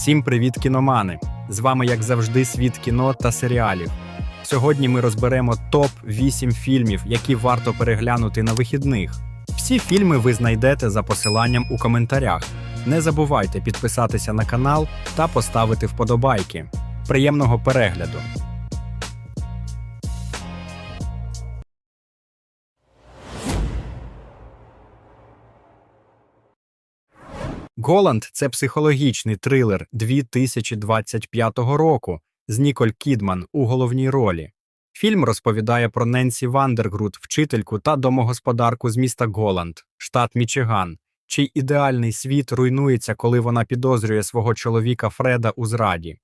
Всім привіт, кіномани! З вами, як завжди, світ кіно та серіалів. Сьогодні ми розберемо топ 8 фільмів, які варто переглянути на вихідних. Всі фільми ви знайдете за посиланням у коментарях. Не забувайте підписатися на канал та поставити вподобайки. Приємного перегляду! Голланд це психологічний трилер 2025 року з Ніколь Кідман у головній ролі. Фільм розповідає про Ненсі Вандергрут, вчительку та домогосподарку з міста Голланд, штат Мічиган, чий ідеальний світ руйнується, коли вона підозрює свого чоловіка Фреда у зраді.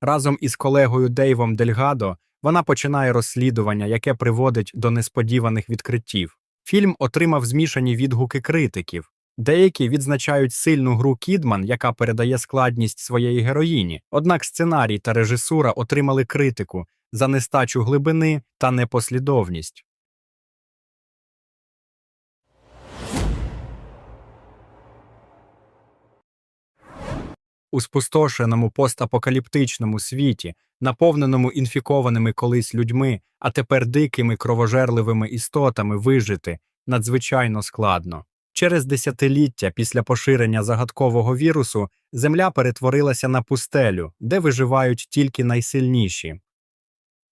Разом із колегою Дейвом Дельгадо вона починає розслідування, яке приводить до несподіваних відкриттів. Фільм отримав змішані відгуки критиків. Деякі відзначають сильну гру Кідман, яка передає складність своєї героїні. Однак сценарій та режисура отримали критику за нестачу глибини та непослідовність. У спустошеному постапокаліптичному світі, наповненому інфікованими колись людьми, а тепер дикими кровожерливими істотами вижити надзвичайно складно. Через десятиліття після поширення загадкового вірусу земля перетворилася на пустелю, де виживають тільки найсильніші.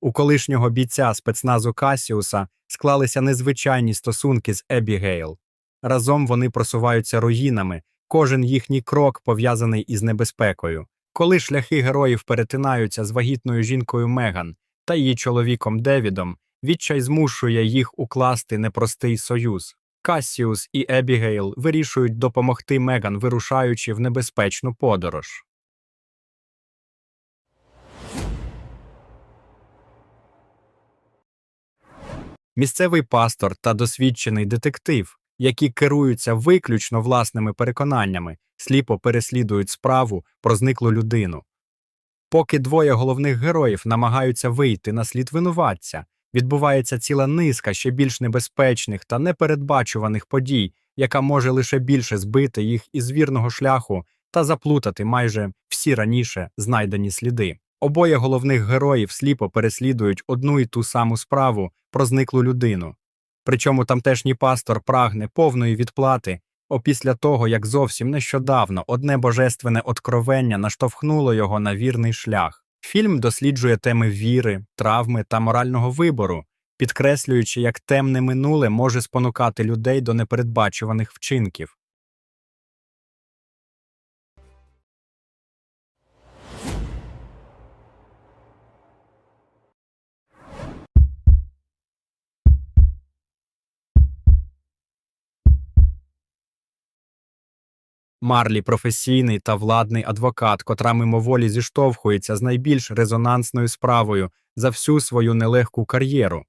У колишнього бійця спецназу Касіуса склалися незвичайні стосунки з Ебігейл. Разом вони просуваються руїнами, кожен їхній крок пов'язаний із небезпекою. Коли шляхи героїв перетинаються з вагітною жінкою Меган та її чоловіком Девідом, відчай змушує їх укласти непростий союз. Кассіус і Ебігейл вирішують допомогти Меган, вирушаючи в небезпечну подорож. Місцевий пастор та досвідчений детектив, які керуються виключно власними переконаннями, сліпо переслідують справу про зниклу людину. Поки двоє головних героїв намагаються вийти на слід винуватця, відбувається ціла низка ще більш небезпечних та непередбачуваних подій, яка може лише більше збити їх із вірного шляху та заплутати майже всі раніше знайдені сліди. Обоє головних героїв сліпо переслідують одну і ту саму справу про зниклу людину. Причому тамтешній пастор прагне повної відплати, опісля того, як зовсім нещодавно одне божественне откровення наштовхнуло його на вірний шлях. Фільм досліджує теми віри, травми та морального вибору, підкреслюючи, як темне минуле може спонукати людей до непередбачуваних вчинків. Марлі професійний та владний адвокат, котра мимоволі зіштовхується з найбільш резонансною справою за всю свою нелегку кар'єру.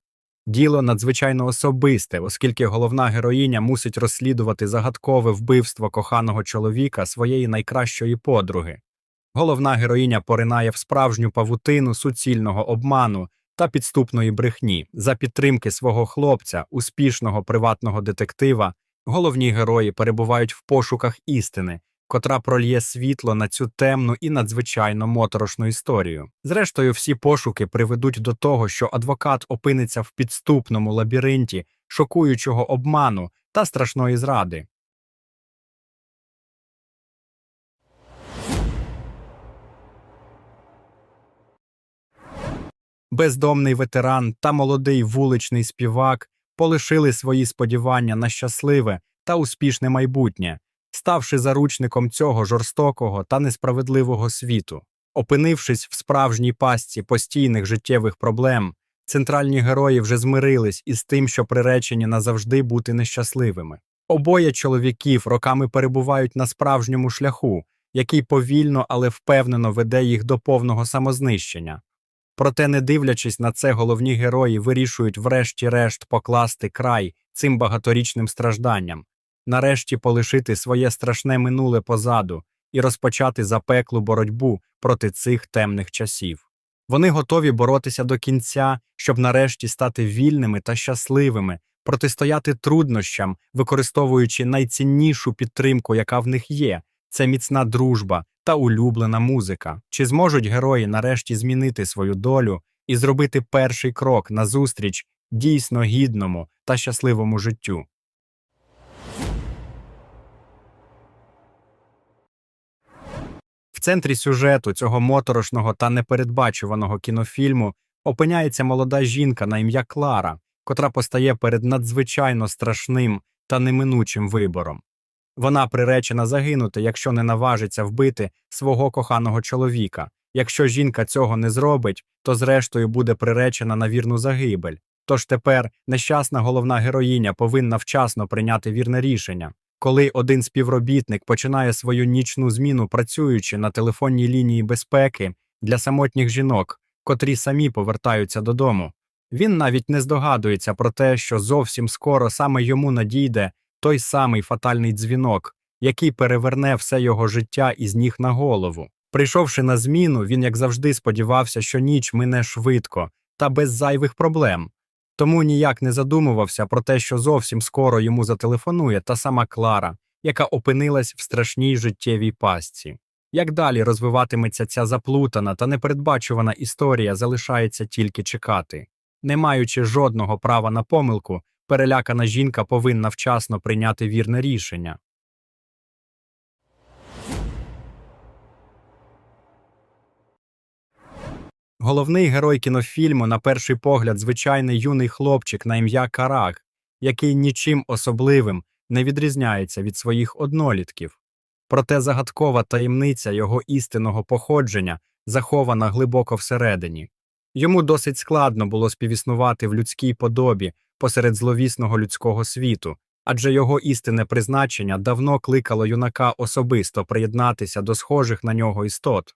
Діло надзвичайно особисте, оскільки головна героїня мусить розслідувати загадкове вбивство коханого чоловіка своєї найкращої подруги. Головна героїня поринає в справжню павутину суцільного обману та підступної брехні за підтримки свого хлопця, успішного приватного детектива. Головні герої перебувають в пошуках істини, котра прольє світло на цю темну і надзвичайно моторошну історію. Зрештою, всі пошуки приведуть до того, що адвокат опиниться в підступному лабіринті шокуючого обману та страшної зради. Бездомний ветеран та молодий вуличний співак полишили свої сподівання на щасливе та успішне майбутнє, ставши заручником цього жорстокого та несправедливого світу. Опинившись в справжній пастці постійних життєвих проблем, центральні герої вже змирились із тим, що приречені назавжди бути нещасливими. Обоє чоловіків роками перебувають на справжньому шляху, який повільно, але впевнено веде їх до повного самознищення. Проте, не дивлячись на це, головні герої вирішують врешті-решт покласти край цим багаторічним стражданням, нарешті полишити своє страшне минуле позаду і розпочати запеклу боротьбу проти цих темних часів. Вони готові боротися до кінця, щоб нарешті стати вільними та щасливими, протистояти труднощам, використовуючи найціннішу підтримку, яка в них є це міцна дружба та улюблена музика. Чи зможуть герої нарешті змінити свою долю і зробити перший крок назустріч дійсно гідному та щасливому життю? В центрі сюжету цього моторошного та непередбачуваного кінофільму опиняється молода жінка на ім'я Клара, котра постає перед надзвичайно страшним та неминучим вибором. Вона приречена загинути, якщо не наважиться вбити свого коханого чоловіка. Якщо жінка цього не зробить, то зрештою буде приречена на вірну загибель. Тож тепер нещасна головна героїня повинна вчасно прийняти вірне рішення. Коли один співробітник починає свою нічну зміну, працюючи на телефонній лінії безпеки для самотніх жінок, котрі самі повертаються додому, він навіть не здогадується про те, що зовсім скоро саме йому надійде той самий фатальний дзвінок, який переверне все його життя із ніг на голову. Прийшовши на зміну, він, як завжди, сподівався, що ніч мине швидко та без зайвих проблем. Тому ніяк не задумувався про те, що зовсім скоро йому зателефонує та сама Клара, яка опинилась в страшній життєвій пастці. Як далі розвиватиметься ця заплутана та непередбачувана історія, залишається тільки чекати. Не маючи жодного права на помилку, перелякана жінка повинна вчасно прийняти вірне рішення. Головний герой кінофільму, на перший погляд, звичайний юний хлопчик на ім'я Карак, який нічим особливим не відрізняється від своїх однолітків. Проте загадкова таємниця його істинного походження захована глибоко всередині. Йому досить складно було співіснувати в людській подобі посеред зловісного людського світу, адже його істинне призначення давно кликало юнака особисто приєднатися до схожих на нього істот.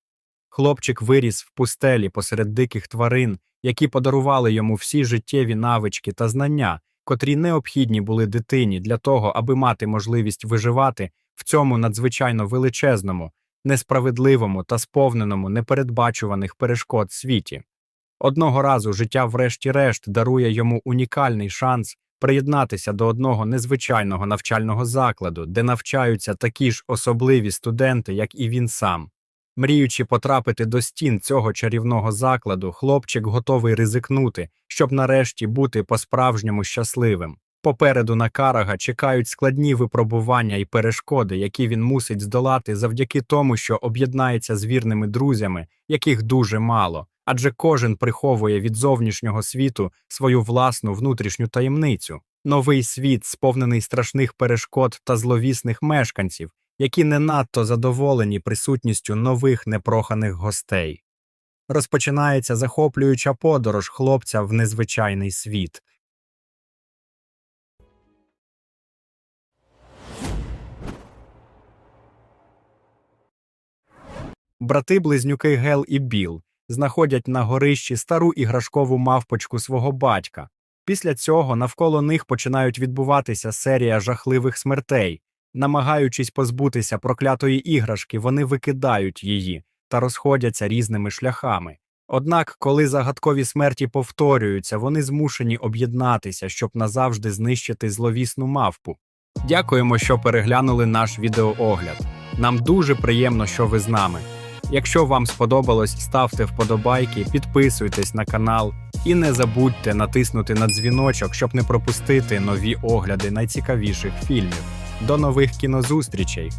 Хлопчик виріс в пустелі посеред диких тварин, які подарували йому всі життєві навички та знання, котрі необхідні були дитині для того, аби мати можливість виживати в цьому надзвичайно величезному, несправедливому та сповненому непередбачуваних перешкод світі. Одного разу життя, врешті-решт, дарує йому унікальний шанс приєднатися до одного незвичайного навчального закладу, де навчаються такі ж особливі студенти, як і він сам. Мріючи потрапити до стін цього чарівного закладу, хлопчик готовий ризикнути, щоб нарешті бути по-справжньому щасливим. Попереду на Карага чекають складні випробування і перешкоди, які він мусить здолати завдяки тому, що об'єднається з вірними друзями, яких дуже мало, адже кожен приховує від зовнішнього світу свою власну внутрішню таємницю. Новий світ, сповнений страшних перешкод та зловісних мешканців, які не надто задоволені присутністю нових непроханих гостей. Розпочинається захоплююча подорож хлопця в незвичайний світ. Брати-близнюки Гел і Біл знаходять на горищі стару іграшкову мавпочку свого батька. Після цього навколо них починають відбуватися серія жахливих смертей. Намагаючись позбутися проклятої іграшки, вони викидають її та розходяться різними шляхами. Однак, коли загадкові смерті повторюються, вони змушені об'єднатися, щоб назавжди знищити зловісну мавпу. Дякуємо, що переглянули наш відеоогляд. Нам дуже приємно, що ви з нами. Якщо вам сподобалось, ставте вподобайки, підписуйтесь на канал і не забудьте натиснути на дзвіночок, щоб не пропустити нові огляди найцікавіших фільмів. До нових кінозустрічей!